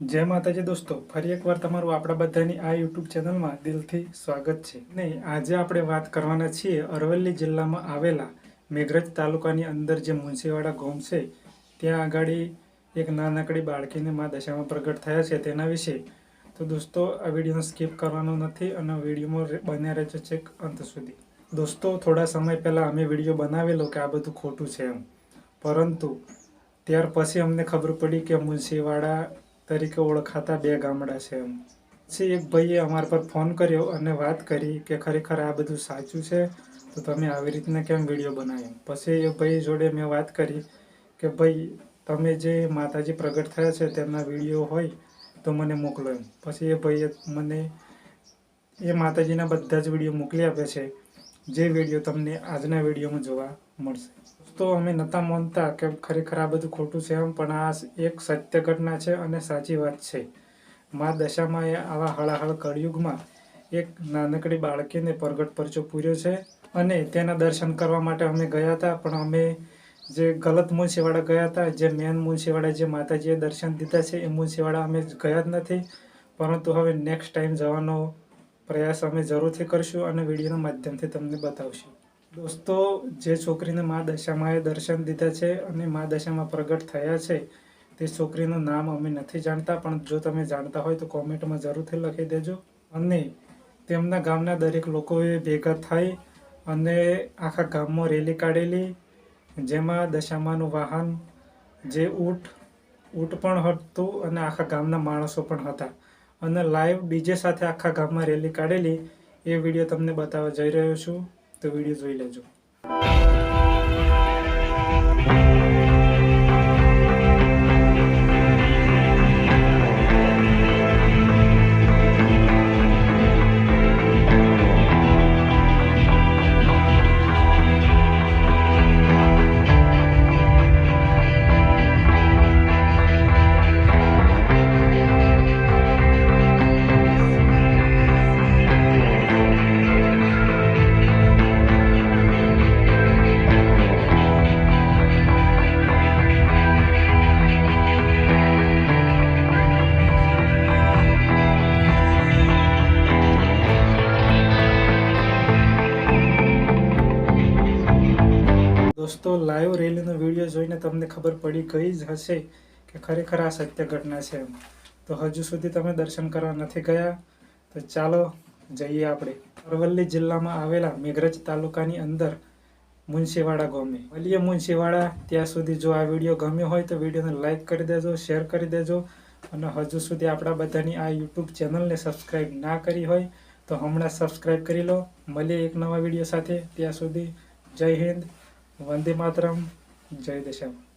જય માતાજી દોસ્તો, ફરી એકવાર તમારું આપણા બધાની આ યુટ્યુબ ચેનલમાં દિલથી સ્વાગત છે. ને આજે આપણે વાત કરવાના છીએ અરવલ્લી જિલ્લામાં આવેલા મેઘરજ તાલુકાની અંદર જે મુનશીવાડા ગામ છે, ત્યાં આગાડી એક નાનકડી બાળકીને મા દશામાં પ્રગટ થયા છે તેના વિશે. તો દોસ્તો, આ વિડીયોને સ્કીપ કરવાનો નથી અને વિડીયોમાં બન્યા રહેજો છેક અંત સુધી. દોસ્તો, થોડા સમય પહેલાં અમે વીડિયો બનાવેલો કે આ બધું ખોટું છે એમ. પરંતુ ત્યાર પછી અમને ખબર પડી કે મુનશીવાડા તરીકે ઓળખાતા બે ગામડા છે એમ. પછી એક ભાઈએ અમારા પર ફોન કર્યો અને વાત કરી કે ખરેખર આ બધું સાચું છે, તો તમે આવી રીતના કેમ વીડિયો બનાવ્યો? પછી એ ભાઈ જોડે મેં વાત કરી કે ભાઈ, તમે જે માતાજી પ્રગટ થયા છે તેમના વીડિયો હોય તો મને મોકલો એમ. પછી એ ભાઈએ મને એ માતાજીના બધા જ વીડિયો મોકલી આપે છે. જે વીડિયો તમને આજના વિડીયોમાં જોવા મળશે. તો અમે નહોતા માનતા કે ખરેખર આ બધું ખોટું છે એમ, પણ આ એક સત્ય ઘટના છે અને સાચી વાત છે. મા દશામાં એ આવા હળાહળ કળયુગમાં એક નાનકડી બાળકીને પરગટ પરચો પૂર્યો છે અને તેના દર્શન કરવા માટે અમે ગયા હતા, પણ અમે જે ગલત મુનશીવાડા ગયા હતા, જે મેન મુનશીવાડા જે માતાજીએ દર્શન દીધા છે, એ મુનશીવાડા અમે ગયા જ નથી. પરંતુ હવે નેક્સ્ટ ટાઈમ જવાનો પ્રયાસ અમે જરૂરથી કરશું અને વિડીયોના માધ્યમથી તમને બતાવશું. દોસ્તો, જે છોકરીને મા દશામાં દર્શન દીધા છે અને મા દશામાં પ્રગટ થયા છે, તે છોકરીનું નામ અમે નથી જાણતા, પણ જો તમે જાણતા હોય તો કોમેન્ટમાં જરૂરથી લખી દેજો. અને તેમના ગામના દરેક લોકોએ ભેગા થઈ અને આખા ગામમાં રેલી કાઢેલી, જેમાં દશામાનું વાહન, જે ઊંટ ઊંટ પણ હતું અને આખા ગામના માણસો પણ હતા. અને લાઈવ ડીજે સાથે આખા ગામમાં રેલી કાઢેલી, એ વીડિયો તમને બતાવવા જઈ રહ્યો છું. તો વીડિયો જોઈ લેજો. દોસ્તો લાઈવ રેલીનો વીડિયો જોઈને તમને ખબર પડી ગઈ જ હશે કે ખરેખર આ સત્ય ઘટના છે એમ. તો હજુ સુધી તમે દર્શન કરવા નથી ગયા? તો ચાલો, જઈએ આપણે. અરવલ્લી જિલ્લામાં આવેલા મેઘરજ તાલુકાની અંદર મુનશીવાડા ગામે. મળીએ મુનશીવાડા, ત્યાં સુધી જો આ વીડિયો ગમ્યો હોય તો વિડીયોને લાઈક કરી દેજો શેર કરી દેજો અને હજુ સુધી આપણા બધાની આ યુટ્યુબ ચેનલને સબસ્ક્રાઈબ ના કરી હોય તો હમણાં સબસ્ક્રાઈબ કરી લો. મળીએ એક નવા વીડિયો સાથે. ત્યાં સુધી જય હિન્દ. વંદે માતરમ જય દશામાં